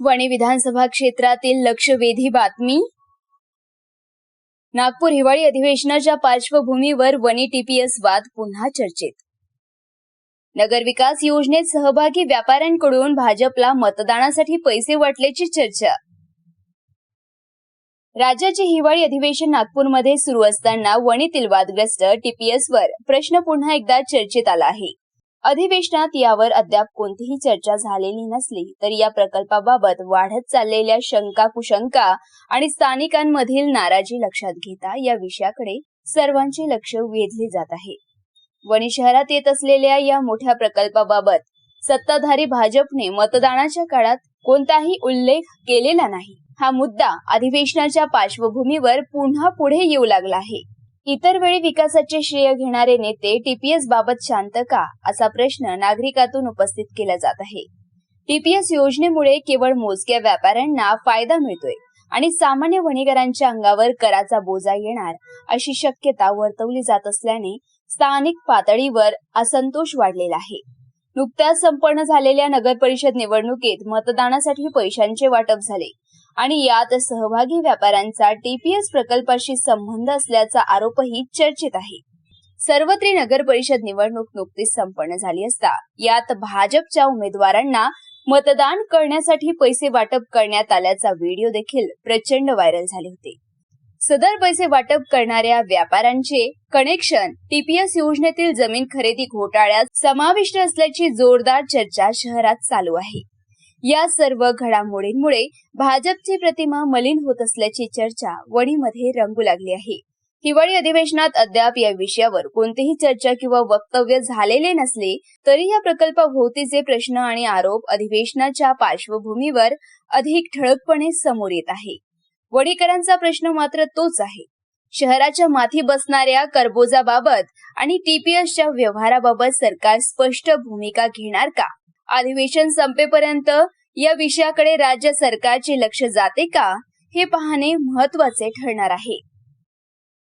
वणी विधानसभा क्षेत्रातील लक्षवेधी बातमी. नागपूर हिवाळी अधिवेशनाच्या पार्श्वभूमीवर वणी टीपीएस वाद पुन्हा चर्चेत. नगरविकास योजनेत सहभागी व्यापाऱ्यांकडून भाजपला मतदानासाठी पैसे वाटल्याची चर्चा. राज्याचे हिवाळी अधिवेशन नागपूरमध्ये सुरू असताना वणीतील वादग्रस्त टीपीएस वर प्रश्न पुन्हा एकदा चर्चेत आला आहे. अधिवेशनात यावर अद्याप कोणतीही चर्चा झालेली नसली तरी या प्रकल्पाबाबत वाढत चाललेल्या शंका कुशंका आणि स्थानिकांमधील नाराजी लक्षात घेता या विषयाकडे सर्वांचे लक्ष वेधले जात आहे. वणी शहरात येत असलेल्या या मोठ्या प्रकल्पाबाबत सत्ताधारी भाजपने मतदानाच्या काळात कोणताही उल्लेख केलेला नाही. हा मुद्दा अधिवेशनाच्या पार्श्वभूमीवर पुन्हा पुढे येऊ लागला आहे. इतर वेळी विकासाचे श्रेय घेणारे नेते टीपीएस बाबत शांत का असा प्रश्न नागरिकातून उपस्थित केला जात आहे. टीपीएस योजनेमुळे केवळ मोजक्या व्यापाऱ्यांना फायदा मिळतोय आणि सामान्य वणीकरांच्या अंगावर कराचा बोजा येणार अशी शक्यता वर्तवली जात असल्याने स्थानिक पातळीवर असंतोष वाढलेला आहे. नुकत्याच संपन्न झालेल्या नगर परिषद निवडणुकीत मतदानासाठी पैशांचे वाटप झाले. आणि यात सहभागी व्यापाऱ्यांचा टीपीएस प्रकल्पाशी संबंध असल्याचा आरोपही चर्चेत आहे. सर्वत्री नगर परिषद निवडणूक नुकतीच संपन्न झाली असता यात भाजपच्या उमेदवारांना मतदान करण्यासाठी पैसे वाटप करण्यात आल्याचा व्हिडिओ देखील प्रचंड व्हायरल झाले होते. सदर पैसे वाटप करणाऱ्या व्यापाऱ्यांचे कनेक्शन टीपीएस योजनेतील जमीन खरेदी घोटाळ्यात समाविष्ट असल्याची जोरदार चर्चा शहरात चालू आहे. या सर्व घडामोडींमुळे भाजपची प्रतिमा मलिन होत असल्याची चर्चा वणीमध्ये रंगू लागली आहे. हिवाळी अधिवेशनात अद्याप या विषयावर कोणतीही चर्चा किंवा वक्तव्य झालेले नसले तरी या प्रकल्पाभोवतीचे प्रश्न आणि आरोप अधिवेशनाच्या पार्श्वभूमीवर अधिक ठळकपणे समोर येत आहे. वडीकरांचा प्रश्न मात्र तोच आहे. शहराच्या माथी बसणाऱ्या कर्बोजाबाबत आणि टीपीएसच्या व्यवहाराबाबत सरकार स्पष्ट भूमिका घेणार का? अधिवेशन संपेपर्यंत या विषयाकडे राज्य सरकारचे लक्ष जाते का? हे पाहणे महत्त्वाचे ठरणार आहे.